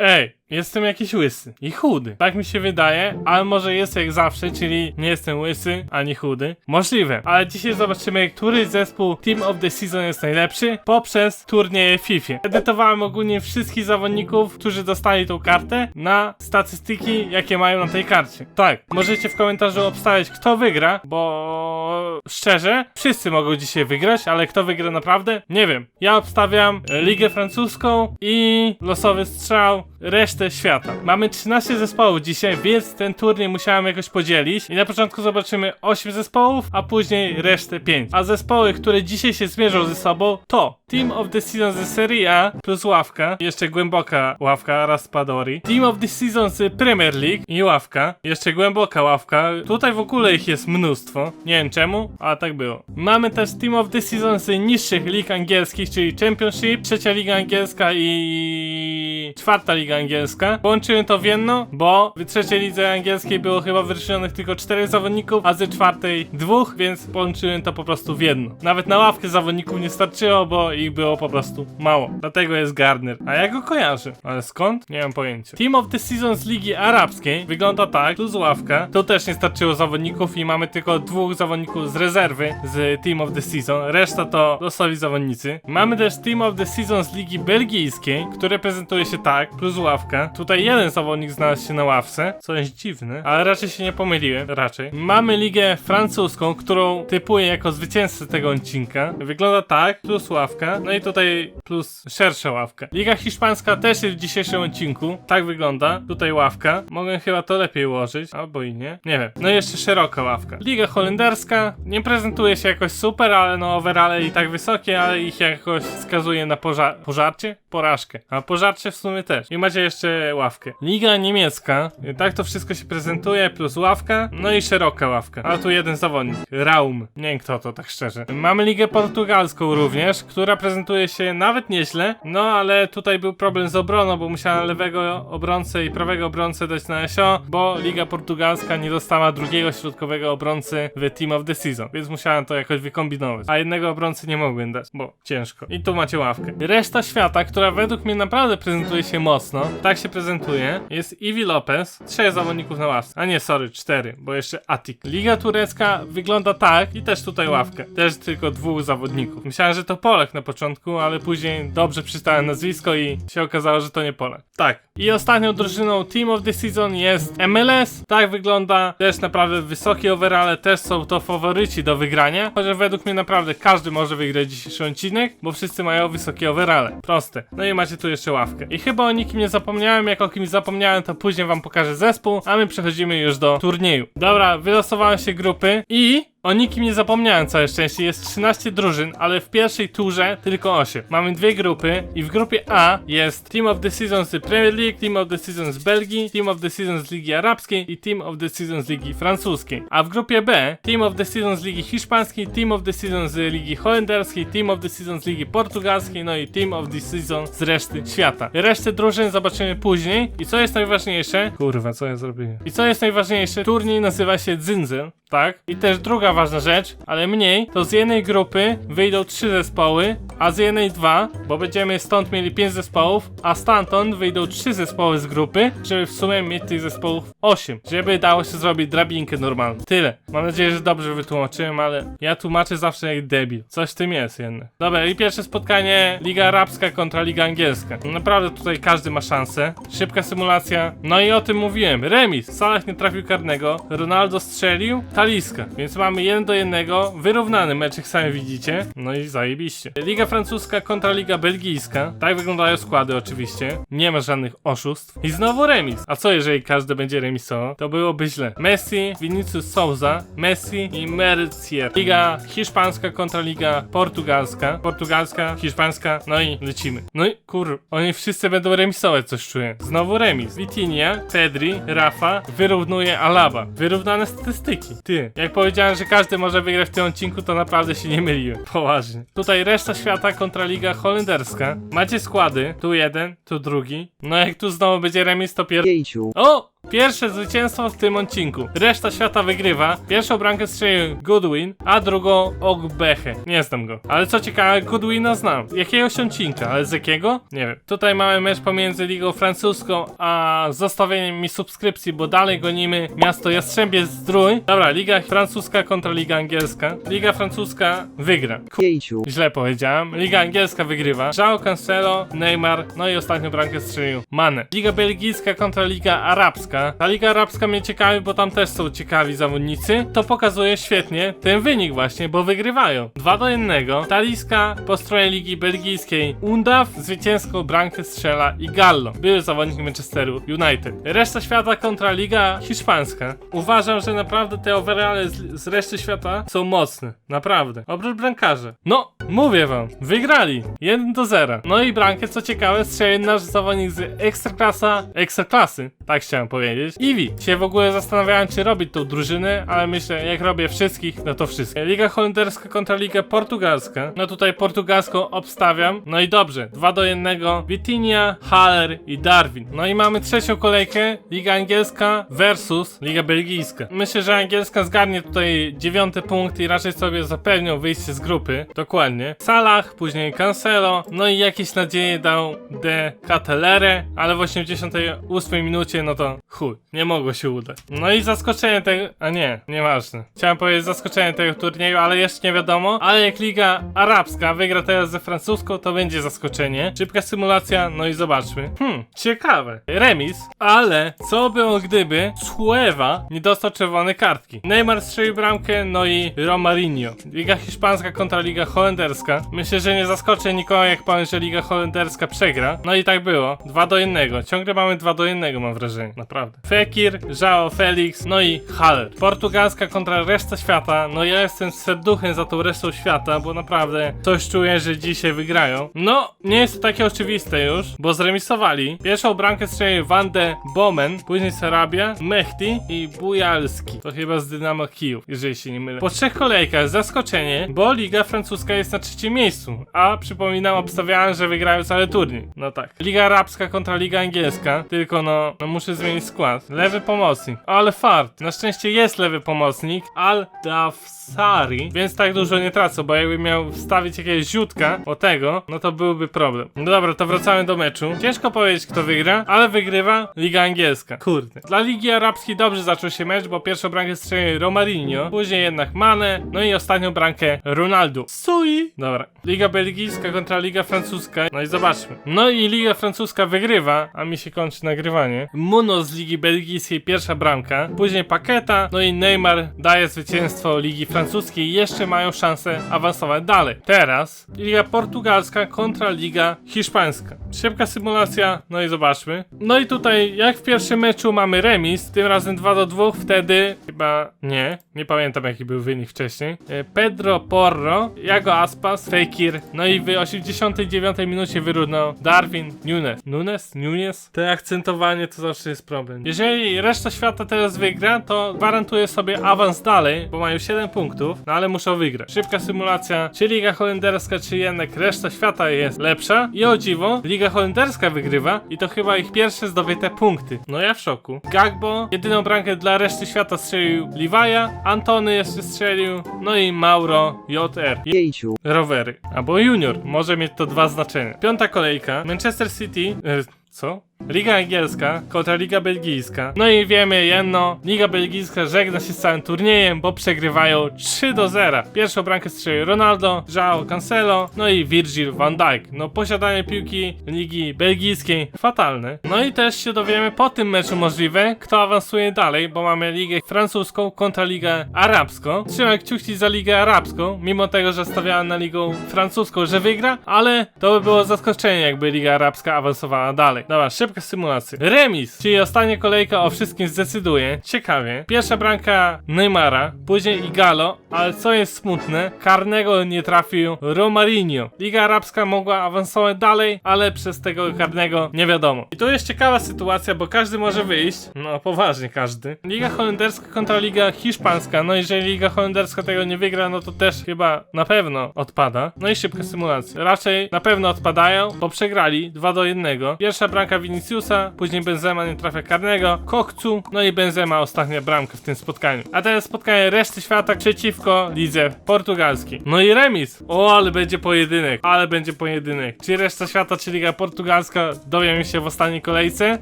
Ej, jestem jakiś łysy i chudy. Tak mi się wydaje, ale może jest jak zawsze, czyli nie jestem łysy ani chudy. Możliwe, ale dzisiaj zobaczymy, który zespół Team of the Season jest najlepszy poprzez turnieje FIFA. Edytowałem ogólnie wszystkich zawodników, którzy dostali tą kartę na statystyki, jakie mają na tej karcie. Tak, możecie w komentarzu obstawiać, kto wygra, bo szczerze, wszyscy mogą dzisiaj wygrać, ale kto wygra naprawdę? Nie wiem. Ja obstawiam Ligę Francuską i losowy strzał resztę świata. Mamy 13 zespołów dzisiaj, więc ten turniej musiałem jakoś podzielić i na początku zobaczymy 8 zespołów, a później resztę 5. A zespoły, które dzisiaj się zmierzą ze sobą to Team of the Season ze Serie A plus ławka, jeszcze głęboka ławka Raspadori, Team of the Season z Premier League i ławka, jeszcze głęboka ławka, tutaj w ogóle ich jest mnóstwo, nie wiem czemu, ale tak było. Mamy też Team of the Season z niższych lig angielskich, czyli Championship, trzecia liga angielska i czwarta liga angielska. Połączyłem to w jedno, bo w trzeciej lidze angielskiej było chyba wyróżnionych tylko czterech zawodników, a ze czwartej dwóch, więc połączyłem to po prostu w jedno. Nawet na ławkę zawodników nie starczyło, bo ich było po prostu mało. Dlatego jest Gardner. A ja go kojarzę. Ale skąd? Nie mam pojęcia. Team of the Season z Ligi Arabskiej wygląda tak, tu z ławka. Tu też nie starczyło zawodników i mamy tylko dwóch zawodników z rezerwy z Team of the Season. Reszta to losowi zawodnicy. Mamy też Team of the Season z Ligi Belgijskiej, które prezentuje się tak, plus ławka. Tutaj jeden zawodnik znalazł się na ławce, co jest dziwne, ale raczej się nie pomyliłem, raczej. Mamy Ligę Francuską, którą typuję jako zwycięzcę tego odcinka. Wygląda tak, plus ławka, no i tutaj plus szersza ławka. Liga Hiszpańska też jest w dzisiejszym odcinku, tak wygląda. Tutaj ławka, mogę chyba to lepiej ułożyć, albo i nie, nie wiem. No i jeszcze szeroka ławka. Liga holenderska nie prezentuje się jakoś super, ale no overale i tak wysokie, ale ich jakoś skazuje na pożar pożarcie? Porażkę. A pożarcie w sumie też. I macie jeszcze ławkę. Liga niemiecka, tak to wszystko się prezentuje, plus ławka, no i szeroka ławka. A tu jeden zawodnik, Raum. Nie wiem kto to, tak szczerze. Mamy ligę portugalską również, która prezentuje się nawet nieźle, no ale tutaj był problem z obroną, bo musiałem lewego obrońcę i prawego obrońcę dać na SO, bo liga portugalska nie dostała drugiego środkowego obrońcy w Team of the Season, więc musiałem to jakoś wykombinować. A jednego obrońcy nie mogłem dać, bo ciężko. I tu macie ławkę. Reszta świata, która według mnie naprawdę prezentuje się mocno, tak się prezentuje, jest Iwi Lopez, trzech zawodników na ławce. A nie, sorry, cztery, bo jeszcze Atik. Liga turecka wygląda tak i też tutaj ławkę. Też tylko dwóch zawodników. Myślałem, że to Polak na początku, ale później dobrze przystałem nazwisko i się okazało, że to nie Polak. Tak. I ostatnią drużyną Team of the Season jest MLS. Tak wygląda. Też naprawdę wysokie overale, też są to faworyci do wygrania. Chociaż według mnie naprawdę każdy może wygrać dzisiejszy odcinek, bo wszyscy mają wysokie overale. Proste. No i macie tu jeszcze ławkę. I chyba o nikim nie zapomniałem. Jak o kimś zapomniałem, to później wam pokażę zespół, a my przechodzimy już do turnieju. Dobra, wylosowałem się grupy i o nikim nie zapomniałem całe szczęście, jest 13 drużyn, ale w pierwszej turze tylko 8. Mamy dwie grupy i w grupie A jest Team of the Season z Premier League, Team of the Season z Belgii, Team of the Season z Ligi Arabskiej i Team of the Season z Ligi Francuskiej. A w grupie B Team of the Season z Ligi Hiszpańskiej, Team of the Season z Ligi Holenderskiej, Team of the Season z Ligi Portugalskiej, no i Team of the Season z reszty świata. Resztę drużyn zobaczymy później i co jest najważniejsze... Kurwa, co ja zrobiłem? I co jest najważniejsze? Turniej nazywa się Zinzel, tak? I też druga ważna rzecz, ale mniej, to z jednej grupy wyjdą trzy zespoły, a z jednej dwa, bo będziemy stąd mieli pięć zespołów, a stamtąd wyjdą trzy zespoły z grupy, żeby w sumie mieć tych zespołów 8, żeby dało się zrobić drabinkę normalną. Tyle. Mam nadzieję, że dobrze wytłumaczyłem, ale ja tłumaczę zawsze jak debil. Coś w tym jest jednak. Dobra, i pierwsze spotkanie Liga Arabska kontra Liga Angielska. No naprawdę tutaj każdy ma szansę. Szybka symulacja. No i o tym mówiłem. Remis. Salah nie trafił karnego. Ronaldo strzelił. Taliska. Więc mamy 1 do 1. Wyrównany mecz, jak sami widzicie. No i zajebiście. Liga francuska kontra Liga belgijska. Tak wyglądają składy oczywiście. Nie ma żadnych oszustw. I znowu remis. A co jeżeli każdy będzie remisował? To byłoby źle. Messi, Vinicius Souza, Messi i Mercier. Liga hiszpańska kontra Liga portugalska. Portugalska, hiszpańska, no i lecimy. No i kur, oni wszyscy będą remisować, coś czuję. Znowu remis. Vitinha, Pedri, Rafa wyrównuje Alaba. Wyrównane statystyki. Ty, jak powiedziałem, że każdy może wygrać w tym odcinku, to naprawdę się nie myliłem. Poważnie. Tutaj reszta świata kontra Liga holenderska. Macie składy. Tu jeden, tu drugi. No jak tu znowu będzie remis, to pier... Pięciu. O! Pierwsze zwycięstwo w tym odcinku. Reszta świata wygrywa. Pierwszą bramkę strzelił Goodwin, a drugą Ogbeche. Nie znam go. Ale co ciekawe, Goodwina znam. Jakiegoś odcinka, ale z jakiego? Nie wiem. Tutaj mamy mecz pomiędzy Ligą Francuską, a zostawieniem mi subskrypcji, bo dalej gonimy miasto Jastrzębie Zdrój. Dobra, Liga Francuska kontra Liga Angielska. Liga Francuska wygra. Pięciu, Źle powiedziałem. Liga angielska wygrywa. João Cancelo, Neymar, no i ostatnią bramkę strzelił Mane. Liga belgijska kontra Liga arabska. Ta Liga arabska mnie ciekawi, bo tam też są ciekawi zawodnicy. To pokazuje świetnie ten wynik właśnie, bo wygrywają. 2 do 1. Taliska po stronie Ligi belgijskiej. Undaw zwycięską bramkę strzela i Gallo. Były zawodnik Manchesteru United. Reszta świata kontra Liga hiszpańska. Uważam, że naprawdę te overale z, z reszty świata są mocne. Naprawdę. Oprócz bramkarza. No, mówię wam. Wygrali. 1 do 0. No i bramkę, co ciekawe, strzelił nasz zawodnik z Ekstraklasa. Ekstraklasy. Tak chciałem powiedzieć. Iwi. Się w ogóle zastanawiałem, czy robić tą drużynę, ale myślę, jak robię wszystkich, no to wszystkich. Liga holenderska kontra Liga portugalska. No tutaj portugalską obstawiam. No i dobrze. 2 do 1. Vitinha, Haller i Darwin. No i mamy trzecią kolejkę. Liga angielska versus Liga belgijska. Myślę, że angielska zgarnie tutaj dziewiąty punkt i raczej sobie zapewnią wyjście z grupy. Dokładnie. Salah, później Cancelo. No i jakieś nadzieje dał De Catelere, ale w 88 minucie, no to chuj, nie mogło się udać. No i zaskoczenie tego, a nie, nieważne. Chciałem powiedzieć zaskoczenie tego turnieju, ale jeszcze nie wiadomo. Ale jak Liga Arabska wygra teraz ze francuską, to będzie zaskoczenie. Szybka symulacja, no i zobaczmy. Hmm, ciekawe. Remis, ale co było gdyby Suewa nie dostał czerwonej kartki? Neymar strzelił bramkę, no i Romarinho. Liga hiszpańska kontra Liga holenderska. Myślę, że nie zaskoczę nikogo, jak powiem, że Liga holenderska przegra. No i tak było. 2 do 1. Ciągle mamy 2 do 1, mam wrażenie. Naprawdę. Fekir, João Felix, no i Haller. Portugalska kontra reszta świata. No ja jestem serduchem za tą resztą świata, bo naprawdę coś czuję, że dzisiaj wygrają. No, nie jest to takie oczywiste już, bo zremisowali. Pierwszą bramkę strzelił Van de Bomen, później Sarabia, Mehdi i Bujalski. To chyba z Dynamo Kijów, jeżeli się nie mylę. Po trzech kolejkach zaskoczenie, bo Liga Francuska jest na trzecim miejscu, a przypominam, obstawiałem, że wygrają cały turniej. No tak. Liga Arabska kontra Liga Angielska, tylko no, no muszę zmienić skład. Lewy pomocnik, ale fart. Na szczęście jest lewy pomocnik, Al Dafsari, więc tak dużo nie tracę, bo jakbym miał wstawić jakiegoś ziutka o tego, no to byłby problem. No dobra, to wracamy do meczu. Ciężko powiedzieć, kto wygra, ale wygrywa Liga Angielska. Kurde. Dla Ligi Arabskiej dobrze zaczął się mecz, bo pierwszą bramkę strzelił Romarinho, później jednak Mane, no i ostatnią bramkę Ronaldo. Sui! Dobra. Liga Belgijska kontra Liga Francuska. No i zobaczmy. No i Liga Francuska wygrywa, a mi się kończy nagrywanie. Muno z Ligi Belgijskiej pierwsza bramka, później Paketa, no i Neymar daje zwycięstwo Ligi Francuskiej i jeszcze mają szansę awansować dalej. Teraz Liga Portugalska kontra Liga Hiszpańska. Szybka symulacja, no i zobaczmy. No i tutaj, jak w pierwszym meczu mamy remis, tym razem 2 do 2, wtedy chyba nie, nie pamiętam jaki był wynik wcześniej. E, Pedro Porro, Jago Aspas, Fekir, no i w 89 minucie wyrównał Darwin Nunes. Nunes? Nunes? To akcentowanie to zawsze jest problem. Jeżeli reszta świata teraz wygra, to gwarantuje sobie awans dalej, bo mają 7 punktów, no ale muszą wygrać. Szybka symulacja, czy Liga Holenderska, czy jednak reszta świata jest lepsza. I o dziwo, Liga Holenderska wygrywa i to chyba ich pierwsze zdobyte punkty. No ja w szoku. Gagbo, jedyną bramkę dla reszty świata strzelił Livaja, Antony jeszcze strzelił, no i Mauro JR. pięciu, Rowery. Albo Junior. Może mieć to dwa znaczenia. Piąta kolejka. Manchester City. E, co? Liga angielska kontra Liga belgijska. No i wiemy jedno, Liga belgijska żegna się z całym turniejem, bo przegrywają 3 do 0. Pierwszą bramkę strzelił Ronaldo, João Cancelo, no i Virgil van Dijk. No posiadanie piłki Ligi belgijskiej fatalne. No i też się dowiemy po tym meczu możliwe, kto awansuje dalej, bo mamy Ligę francuską kontra Ligę arabską. Trzymaj kciuki za Ligę arabską, mimo tego, że stawiałem na Ligę francuską, że wygra, ale to by było zaskoczenie, jakby Liga arabska awansowała dalej. Dobra, szybka symulacja. Remis, czyli ostatnia kolejka o wszystkim zdecyduje. Ciekawie. Pierwsza bramka Neymara, później Igalo, ale co jest smutne, karnego nie trafił Romarinho. Liga Arabska mogła awansować dalej, ale przez tego karnego nie wiadomo. I tu jest ciekawa sytuacja, bo każdy może wyjść. No, poważnie każdy. Liga holenderska kontra Liga hiszpańska. No, jeżeli Liga holenderska tego nie wygra, no to też chyba na pewno odpada. No i szybka symulacja. Raczej na pewno odpadają, bo przegrali 2 do 1. Pierwsza bramka Vinicius Viniciusa, później Benzema nie trafia karnego, Kokcu, no i Benzema ostatnia bramka w tym spotkaniu. A teraz spotkanie reszty świata przeciwko lidze portugalskiej. No i remis. O, ale będzie pojedynek, ale będzie pojedynek. Czy reszta świata, czy liga portugalska dowiemy się w ostatniej kolejce,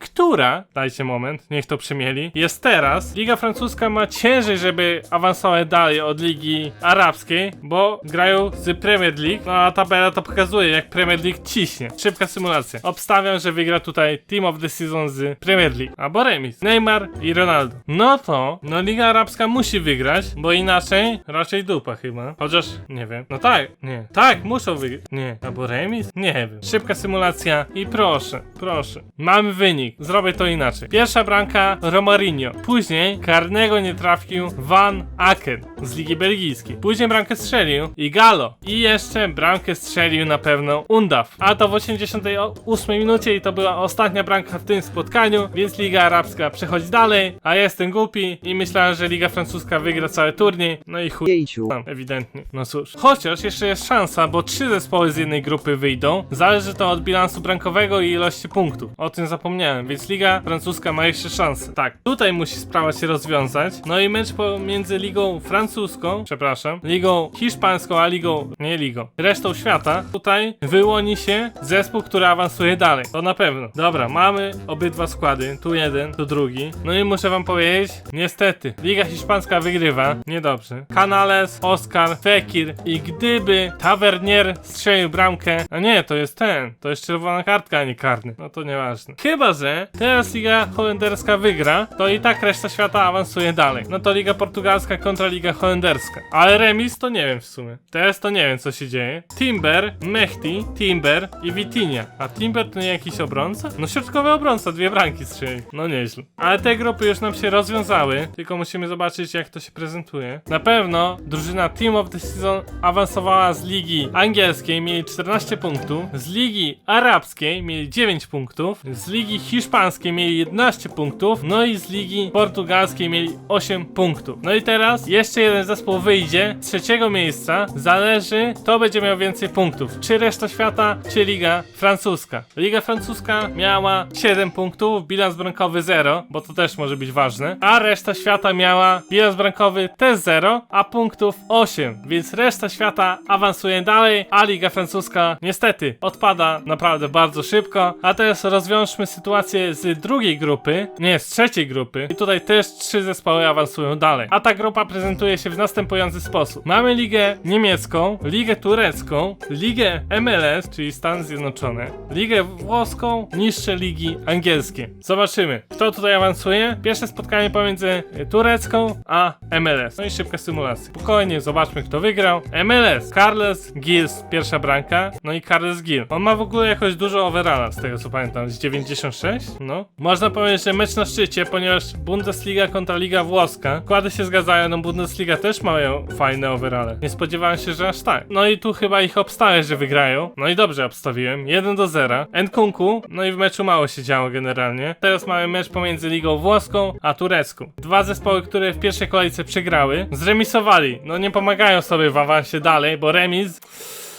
która, dajcie moment, niech to przemieli, jest teraz. Liga francuska ma ciężej, żeby awansować dalej od ligi arabskiej, bo grają z Premier League, no a tabela to pokazuje, jak Premier League ciśnie. Szybka symulacja. Obstawiam, że wygra tutaj Team of the Season z Premier League, albo remis. Neymar i Ronaldo. No to, no Liga Arabska musi wygrać, bo inaczej raczej dupa chyba. Chociaż, nie wiem. No tak, nie. Tak, muszą wygrać. Nie. Albo remis? Nie wiem. Szybka symulacja i proszę, proszę. Mamy wynik. Zrobię to inaczej. Pierwsza bramka Romarinho. Później karnego nie trafił Van Aken z Ligi Belgijskiej. Później bramkę strzelił i Galo. I jeszcze bramkę strzelił na pewno Undaf. A to w 88 minucie i to była ostatnia bramka w tym spotkaniu, więc Liga Arabska przechodzi dalej, a ja jestem głupi i myślałem, że Liga Francuska wygra cały turniej. No i chuj. Jejciu. Tam, ewidentnie. No cóż. Chociaż jeszcze jest szansa, bo trzy zespoły z jednej grupy wyjdą. Zależy to od bilansu brankowego i ilości punktów. O tym zapomniałem, więc Liga Francuska ma jeszcze szansę. Tak, tutaj musi sprawa się rozwiązać. No i mecz pomiędzy Ligą Francuską, przepraszam, Ligą Hiszpańską, a Ligą, nie Ligą, resztą świata. Tutaj wyłoni się zespół, który awansuje dalej. To na pewno. Dobra, mamy obydwa składy. Tu jeden, tu drugi. No i muszę wam powiedzieć, niestety, Liga Hiszpańska wygrywa. Niedobrze. Canales, Oscar, Fekir i gdyby Tavernier strzelił bramkę, a nie, to jest ten, to jest czerwona kartka, a nie karny. No to nieważne. Chyba, że teraz Liga Holenderska wygra, to i tak reszta świata awansuje dalej. No to Liga Portugalska kontra Liga Holenderska. Ale remis to nie wiem w sumie. Teraz to nie wiem co się dzieje. Timber, Mehdi, Timber i Vitinha. A Timber to nie jakiś obrońca? No środkowy obrońca, dwie bramki strzeli. No nieźle. Ale te grupy już nam się rozwiązały, tylko musimy zobaczyć jak to się prezentuje. Na pewno drużyna Team of the Season awansowała z ligi angielskiej, mieli 14 punktów, z ligi arabskiej mieli 9 punktów, z ligi hiszpańskiej mieli 11 punktów, no i z ligi portugalskiej mieli 8 punktów. No i teraz jeszcze jeden zespół wyjdzie z trzeciego miejsca, zależy kto będzie miał więcej punktów, czy reszta świata, czy liga francuska. Liga francuska miała 7 punktów, bilans bramkowy 0, bo to też może być ważne, a reszta świata miała bilans bramkowy też 0, a punktów 8, więc reszta świata awansuje dalej, a liga francuska niestety odpada naprawdę bardzo szybko. A teraz rozwiążmy sytuację z drugiej grupy, nie, z trzeciej grupy i tutaj też trzy zespoły awansują dalej. A ta grupa prezentuje się w następujący sposób. Mamy ligę niemiecką, ligę turecką, ligę MLS, czyli Stany Zjednoczone, ligę włoską, ligi angielskie. Zobaczymy, kto tutaj awansuje. Pierwsze spotkanie pomiędzy y, turecką a MLS. No i szybka symulacja. Spokojnie, zobaczmy kto wygrał. MLS, Carles Gils, pierwsza bramka. No i Carles Gil. On ma w ogóle jakoś dużo overalla, z tego co pamiętam, z 96? No. Można powiedzieć, że mecz na szczycie, ponieważ Bundesliga kontra Liga Włoska. Kłady się zgadzają, no Bundesliga też mają fajne overale. Nie spodziewałem się, że aż tak. No i tu chyba ich obstawię, że wygrają. No i dobrze obstawiłem. 1 do 0. Nkunku, no i w meczu mało się działo generalnie. Teraz mamy mecz pomiędzy Ligą Włoską a Turecką. Dwa zespoły, które w pierwszej kolejce przegrały, zremisowali. No nie pomagają sobie w awansie dalej, bo remis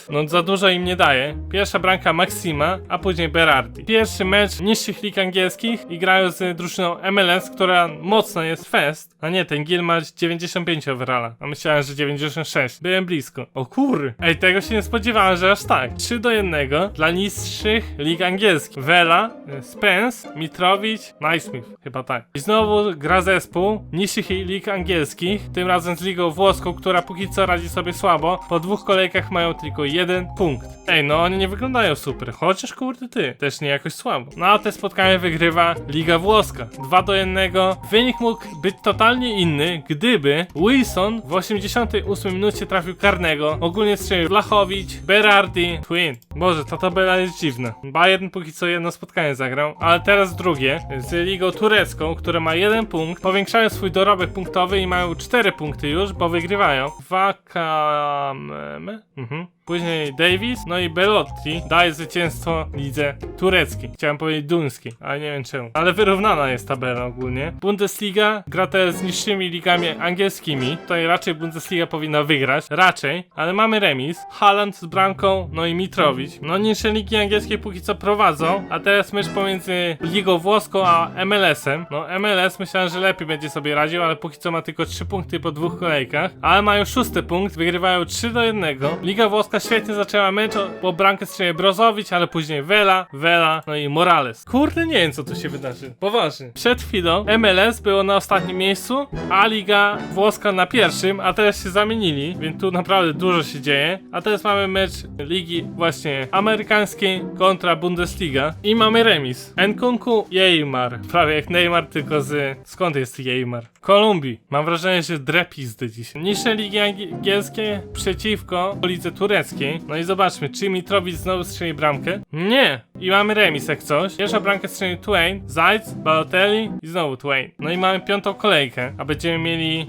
no za dużo im nie daje. Pierwsza bramka Maxima, a później Berardi. Pierwszy mecz niższych lig angielskich i grają z drużyną MLS, która mocno jest fest. A nie, ten Gil ma 95 overalla, a myślałem, że 96. Byłem blisko. O kur... Ej, tego się nie spodziewałem, że aż tak. 3 do 1 dla niższych lig angielskich. Vela, Spence, Mitrowicz, Naismith, chyba tak. I znowu gra zespół niższych lig angielskich, tym razem z ligą włoską, która póki co radzi sobie słabo. Po dwóch kolejkach mają tylko jeden punkt. Ej, no oni nie wyglądają super, chociaż kurde ty, też nie jakoś słabo. No a te spotkanie wygrywa Liga Włoska. 2 do 1. Wynik mógł być totalnie inny, gdyby Wilson w 88 minucie trafił karnego. Ogólnie strzelił Blachowicz, Berardi, Twin. Boże, ta tabela jest dziwna. Bayern póki co jedno spotkanie zagrał, ale teraz drugie z Ligą Turecką, która ma jeden punkt. Powiększają swój dorobek punktowy i mają 4 punkty już, bo wygrywają. Wakame. Mhm. Później Davis, no i Belotti daje zwycięstwo lidze tureckiej. Chciałem powiedzieć duńskiej, ale nie wiem czemu. Ale wyrównana jest tabela ogólnie. Bundesliga gra teraz z niższymi ligami angielskimi. Tutaj raczej Bundesliga powinna wygrać, raczej, ale mamy remis. Haaland z bramką, no i Mitrowicz. No niższe ligi angielskie póki co prowadzą, a teraz mecz pomiędzy Ligą Włoską a MLS-em. No MLS myślałem, że lepiej będzie sobie radził, ale póki co ma tylko 3 punkty po dwóch kolejkach. Ale mają szósty punkt, wygrywają 3 do 1. Liga Włoska świetnie zaczęła mecz, bo bramkę strzelił Brozowicz, ale później Vela, Vela, no i Morales. Kurde, nie wiem co tu się wydarzy. Poważnie. Przed chwilą MLS było na ostatnim miejscu, a Liga Włoska na pierwszym, a teraz się zamienili, więc tu naprawdę dużo się dzieje. A teraz mamy mecz Ligi właśnie amerykańskiej kontra Bundesliga i mamy remis. Nkunku Neymar. Prawie jak Neymar, tylko z... Skąd jest Neymar? Kolumbii. Mam wrażenie, że drepizdy dzisiaj. Niższe ligi angielskie przeciwko lidze tureckiej. No i zobaczmy, czy Mitrowicz znowu strzeli bramkę? Nie! I mamy remis jak coś. Pierwsza bramkę strzelił Twain, Zajc, Balotelli i znowu Twain. No i mamy piątą kolejkę, a będziemy mieli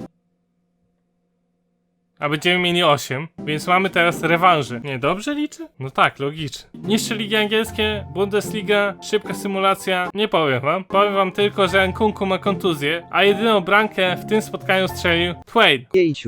a będziemy mieli 8, więc mamy teraz rewanże. Nie, dobrze liczę? No tak, logicznie. Niższe ligi angielskie, Bundesliga, szybka symulacja. Nie powiem wam. Powiem wam tylko, że Nkunku ma kontuzję, a jedyną bramkę w tym spotkaniu strzelił Twain.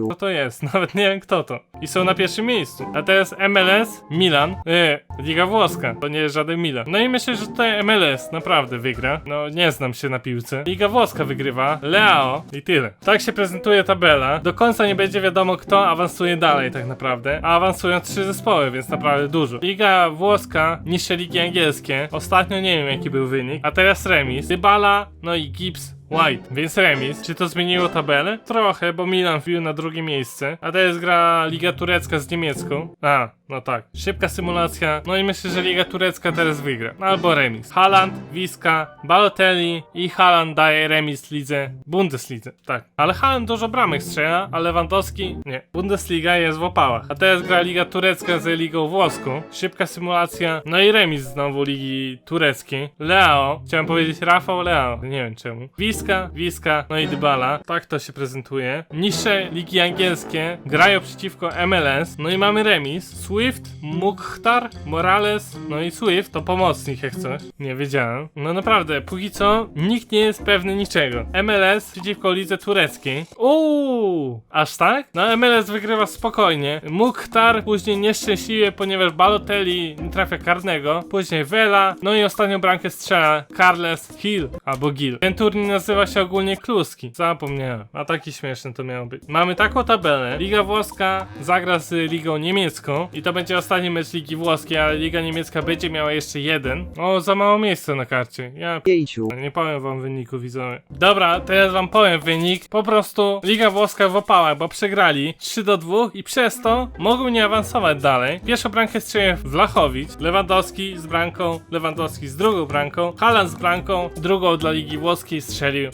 Co to jest? Nawet nie wiem kto to. I są na pierwszym miejscu. A teraz MLS, Milan. Nie, Liga Włoska. To nie jest żaden Milan. No i myślę, że tutaj MLS naprawdę wygra. No nie znam się na piłce. Liga Włoska wygrywa. Leao i tyle. Tak się prezentuje tabela. Do końca nie będzie wiadomo kto awansuje dalej tak naprawdę. A awansują trzy zespoły, więc naprawdę dużo. Liga Włoska, niższe ligi angielskie. Ostatnio nie wiem jaki był wynik. A teraz remis. Dybala, no i Gibbs White, więc remis. Czy to zmieniło tabelę? Trochę, bo Milan wbił na drugie miejsce. A teraz gra Liga Turecka z niemiecką. A, no tak. Szybka symulacja. No i myślę, że Liga Turecka teraz wygra. Albo remis. Haaland, Wiska, Balotelli i Haaland daje remis lidze Bundeslidze. Tak. Ale Haaland dużo bramek strzela, a Lewandowski nie. Bundesliga jest w opałach. A teraz gra Liga Turecka z Ligą Włoską. Szybka symulacja. No i remis znowu Ligi Tureckiej. Leo. Chciałem powiedzieć Rafał Leo. Nie wiem czemu. Wiska, Wiska, no i Dybala. Tak to się prezentuje. Niższe ligi angielskie grają przeciwko MLS. No i mamy remis. Swift, Mukhtar, Morales, no i Swift to pomocnik jak coś. Nie wiedziałem. No naprawdę, póki co nikt nie jest pewny niczego. MLS przeciwko lidze tureckiej. Uuu, aż tak? No MLS wygrywa spokojnie. Mukhtar później nieszczęśliwie, ponieważ Balotelli nie trafia karnego. Później Vela, no i ostatnią bramkę strzela Carles Hill albo Gil. Ten turniej nazywa się ogólnie Kluski. Zapomniałem. A taki śmieszny to miało być. Mamy taką tabelę. Liga Włoska zagra z Ligą Niemiecką i to będzie ostatni mecz Ligi Włoskiej, ale Liga Niemiecka będzie miała jeszcze jeden. O, za mało miejsca na karcie. Ja Pięciu. nie powiem wam wyniku, widzowie. Dobra, teraz wam powiem wynik. Po prostu Liga Włoska w opałach, bo przegrali 3 do 2 i przez to mogą nie awansować dalej. Pierwszą bramkę strzelił Wlachowicz, Lewandowski z bramką, Lewandowski z drugą bramką, Haaland z bramką, drugą dla Ligi Włoskiej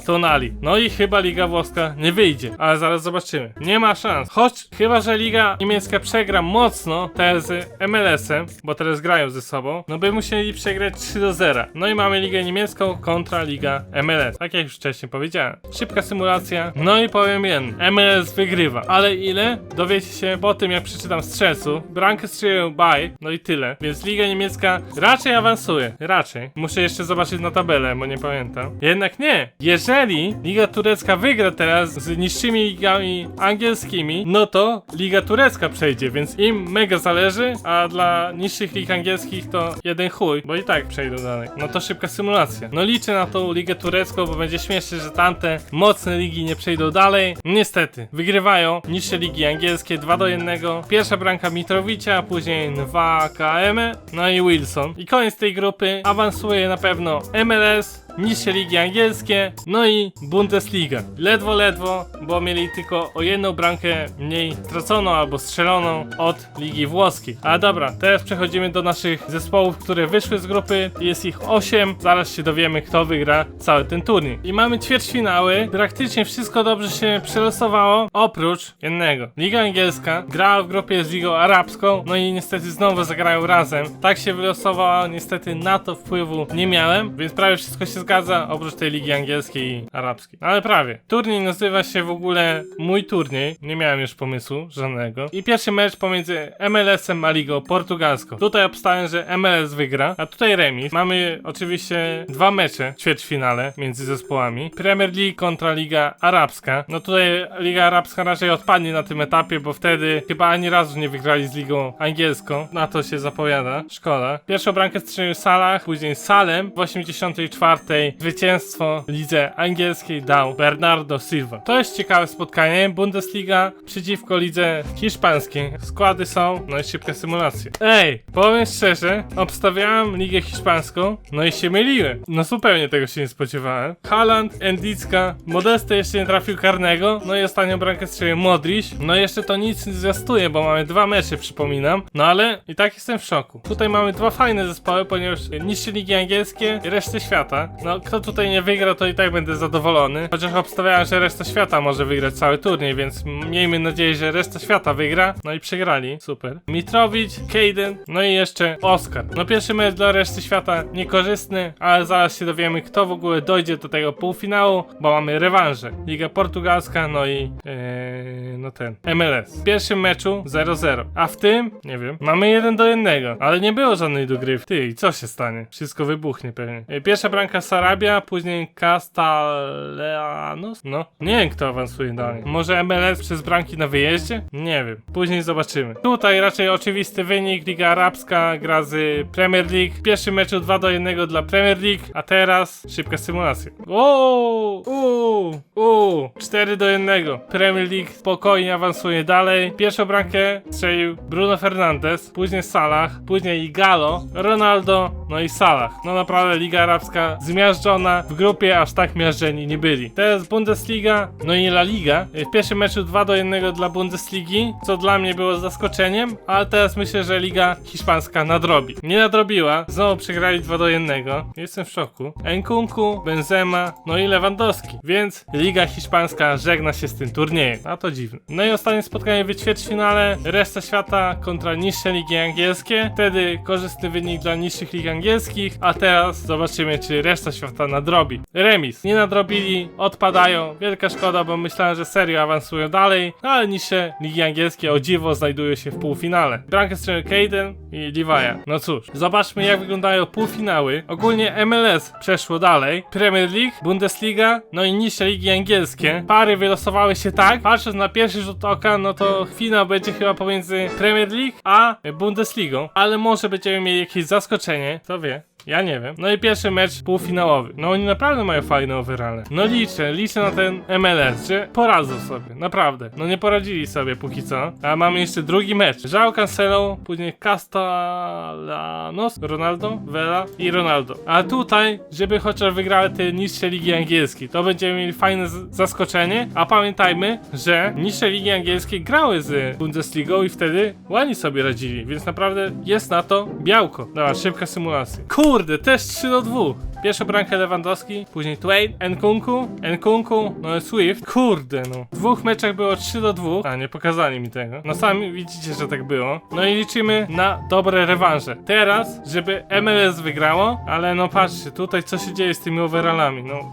Tonali. No i chyba Liga Włoska nie wyjdzie, ale zaraz zobaczymy. Nie ma szans. Choć chyba, że Liga Niemiecka przegra mocno teraz z MLS-em, bo teraz grają ze sobą, no by musieli przegrać 3 do 0. No i mamy Ligę Niemiecką kontra Liga MLS. Tak jak już wcześniej powiedziałem. Szybka symulacja. No i powiem jedno. MLS wygrywa. Ale ile? Dowiecie się po tym, jak przeczytam strzelcu. Brankę strzelił Bay. No i tyle. Więc Liga Niemiecka raczej awansuje. Raczej. Muszę jeszcze zobaczyć na tabelę, bo nie pamiętam. Jednak nie. Jeżeli Liga Turecka wygra teraz z niższymi ligami angielskimi, no to Liga Turecka przejdzie, więc im mega zależy, a dla niższych lig angielskich to jeden chuj, bo i tak przejdą dalej. No to szybka symulacja. No liczę na tą Ligę Turecką, bo będzie śmiesznie, że tamte mocne ligi nie przejdą dalej. Niestety, wygrywają niższe ligi angielskie 2 do 1. Pierwsza bramka Mitrowicza, później 2 KM, no i Wilson. I koniec tej grupy. Awansuje na pewno MLS, niższe ligi angielskie, no i Bundesliga. Ledwo, ledwo, bo mieli tylko o jedną bramkę mniej straconą albo strzeloną od ligi włoskiej. A dobra, teraz przechodzimy do naszych zespołów, które wyszły z grupy. Jest ich 8. Zaraz się dowiemy, kto wygra cały ten turniej. I mamy ćwierćfinały. Praktycznie wszystko dobrze się przelosowało, oprócz jednego. Liga angielska grała w grupie z Ligą Arabską, no i niestety znowu zagrają razem. Tak się wylosowało, niestety na to wpływu nie miałem, więc prawie wszystko się zgadza, oprócz tej ligi angielskiej i arabskiej. Ale prawie. Turniej nazywa się w ogóle Mój Turniej. Nie miałem już pomysłu żadnego. I pierwszy mecz pomiędzy MLS-em a Ligą Portugalską. Tutaj obstałem, że MLS wygra, a tutaj remis. Mamy oczywiście dwa mecze w ćwierćfinale między zespołami. Premier League kontra Liga Arabska. No tutaj Liga Arabska raczej odpadnie na tym etapie, bo wtedy chyba ani razu nie wygrali z Ligą Angielską. Na to się zapowiada. Szkoda. Pierwszą bramkę strzelił Salah, później Salem w 84. Zwycięstwo w Lidze Angielskiej dał Bernardo Silva. To jest ciekawe spotkanie. Bundesliga przeciwko Lidze Hiszpańskiej. Składy są, no i szybka symulacja. Ej, powiem szczerze, obstawiałem Ligę Hiszpańską, no i się myliłem. No zupełnie tego się nie spodziewałem. Haaland, Endicka, Modeste jeszcze nie trafił karnego, no i ostatnią bramkę strzelił Modric. No jeszcze to nic nie zwiastuje, bo mamy dwa mecze, przypominam. No ale i tak jestem w szoku. Tutaj mamy dwa fajne zespoły, ponieważ niższe ligi angielskie i reszty świata. No kto tutaj nie wygra, to i tak będę zadowolony. Chociaż obstawiałem, że reszta świata może wygrać cały turniej, więc miejmy nadzieję, że reszta świata wygra. No i przegrali. Super. Mitrowicz, Caden, no i jeszcze Oscar. No pierwszy mecz dla reszty świata niekorzystny, ale zaraz się dowiemy, kto w ogóle dojdzie do tego półfinału, bo mamy rewanże. Liga Portugalska, no i ee, no ten MLS. W pierwszym meczu 0-0, a w tym, nie wiem, mamy 1 do 1, ale nie było żadnej dogrywki. Ty, i co się stanie? Wszystko wybuchnie pewnie. E, Pierwsza bramka Sarabia, później Castellanos. No, nie wiem kto awansuje dalej. Może MLS przez bramki na wyjeździe? Nie wiem. Później zobaczymy. Tutaj raczej oczywisty wynik. Liga Arabska gra z Premier League. W pierwszym meczu 2 do 1 dla Premier League, a teraz szybka symulacja. O, u, u, 4 do 1. Premier League spokojnie awansuje dalej. Pierwszą bramkę strzelił Bruno Fernandes, później Salah, później Igalo, Ronaldo, no i Salah. No naprawdę Liga Arabska zmiażdżona, w grupie aż tak miażdżeni nie byli. Teraz Bundesliga, no i La Liga. W pierwszym meczu 2 do 1 dla Bundesligi, co dla mnie było zaskoczeniem, ale teraz myślę, że Liga Hiszpańska nadrobi. Nie nadrobiła, znowu przegrali 2 do 1. Jestem w szoku. Enkunku, Benzema, no i Lewandowski. Więc Liga Hiszpańska żegna się z tym turniejem. A to dziwne. No i ostatnie spotkanie w ćwierćfinale. Reszta świata kontra niższe ligi angielskie. Wtedy korzystny wynik dla niższych lig angielskich. A teraz zobaczymy, czy reszta świata nadrobi. Remis. Nie nadrobili, odpadają. Wielka szkoda, bo myślałem, że serio awansują dalej. No ale niższe ligi angielskie o dziwo znajdują się w półfinale. Strzelił Caden i Levi'a. No cóż, zobaczmy jak wyglądają półfinały. Ogólnie MLS przeszło dalej. Premier League, Bundesliga, no i niższe ligi angielskie. Pary wylosowały się tak. Patrząc na pierwszy rzut oka, no to finał będzie chyba pomiędzy Premier League a Bundesligą. Ale może będziemy mieli jakieś zaskoczenie, kto wie. Ja nie wiem. No i pierwszy mecz półfinałowy. No oni naprawdę mają fajne overale. No liczę, liczę na ten MLS, że poradzą sobie. Naprawdę. No nie poradzili sobie póki co. A mamy jeszcze drugi mecz. Żał Cancelo, później Castellanos, Ronaldo, Vela i Ronaldo. A tutaj, żeby chociaż wygrały te niższe ligi angielskie, to będziemy mieli fajne zaskoczenie. A pamiętajmy, że niższe ligi angielskie grały z Bundesligą i wtedy ładnie sobie radzili. Więc naprawdę jest na to białko. Dobra, szybka symulacja. Kurde, też 3 do 2. Pierwsza bramka Lewandowski, później Twain, Nkunku, Nkunku, no i Swift. Kurde no. W dwóch meczach było 3 do 2. A, nie pokazali mi tego. No sami widzicie, że tak było. No i liczymy na dobre rewanże. Teraz, żeby MLS wygrało, ale no patrzcie, tutaj co się dzieje z tymi overallami, no.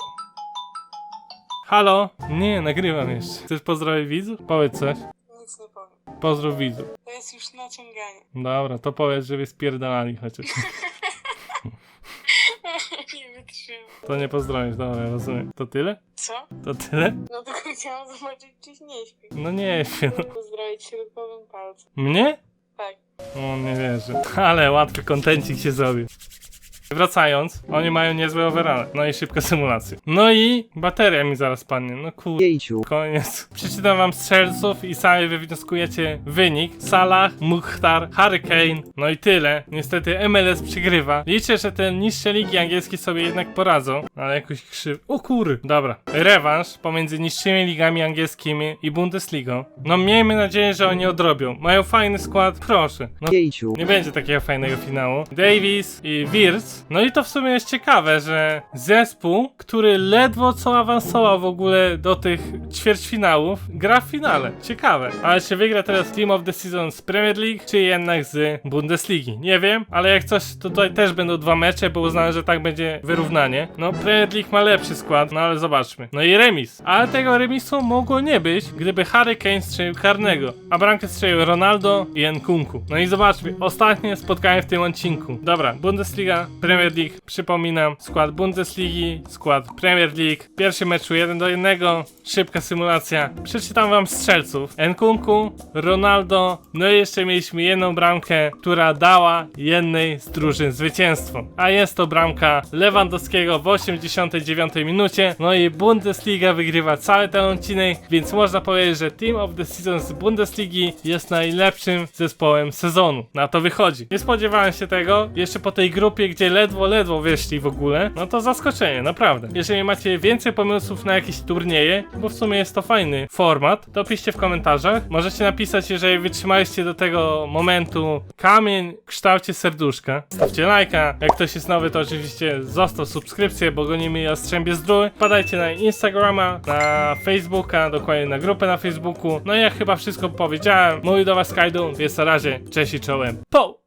Halo? Nie, nagrywam jeszcze. Chcesz pozdrowić widzów? Powiedz coś. Nic nie powiem. Pozdrów widzów. To jest już naciąganie. Dobra, to powiedz, żeby spierdalali chociaż. To nie pozdrowisz, dobra, rozumiem. To tyle? Co? To tyle? No tylko chciałam zobaczyć, czy nie śpi. No nie wiem. Pozdrowić środkowym palcem. Mnie? Tak. O, nie wierzę. Ale łatwy kontencik się zrobił. Wracając, oni mają niezłe overale. No i szybka symulacja. No i bateria mi zaraz padnie. No kur... Jejciu. Koniec. Przeczytam wam strzelców i sami wywnioskujecie wynik. Salah, Mukhtar, Hurricane. No i tyle. Niestety MLS przegrywa. Liczę, że te niższe ligi angielskie sobie jednak poradzą. Ale jakoś krzyw... O kur... Dobra. Rewanż pomiędzy niższymi ligami angielskimi i Bundesligą. No miejmy nadzieję, że oni odrobią. Mają fajny skład. Proszę. No Jejciu. nie będzie takiego fajnego finału. Davis i Wirtz No i to w sumie jest ciekawe, że zespół, który ledwo co awansował w ogóle do tych ćwierćfinałów, gra w finale. Ciekawe. Ale czy wygra teraz Team of the Season z Premier League, czy jednak z Bundesligi? Nie wiem, ale jak coś, to tutaj też będą dwa mecze, bo uznałem, że tak będzie wyrównanie. No, Premier League ma lepszy skład, no ale zobaczmy. No i remis. Ale tego remisu mogło nie być, gdyby Harry Kane strzelił karnego, a bramkę strzelił Ronaldo i Nkunku. No i zobaczmy, ostatnie spotkanie w tym odcinku. Dobra, Bundesliga, Premier League, przypominam, skład Bundesligi, skład Premier League, pierwszy meczu 1 do 1, szybka symulacja. Przeczytam wam strzelców. Nkunku, Ronaldo, no i jeszcze mieliśmy jedną bramkę, która dała jednej z drużyn zwycięstwo. A jest to bramka Lewandowskiego w 89 minucie. No i Bundesliga wygrywa cały ten odcinek, więc można powiedzieć, że Team of the Season z Bundesligi jest najlepszym zespołem sezonu. Na to wychodzi. Nie spodziewałem się tego, jeszcze po tej grupie, gdzie ledwo, ledwo wyszli w ogóle. No to zaskoczenie, naprawdę. Jeżeli macie więcej pomysłów na jakieś turnieje, bo w sumie jest to fajny format, to piszcie w komentarzach. Możecie napisać, jeżeli wytrzymaliście do tego momentu kamień w kształcie serduszka. Stawcie lajka. Jak ktoś jest nowy, to oczywiście zostaw subskrypcję, bo gonimy Jastrzębie Zdrój. Wpadajcie na Instagrama, na Facebooka, dokładnie na grupę na Facebooku. No i ja chyba wszystko powiedziałem. Mówił do was Kajdu, więc na razie, cześć i czołem. Po!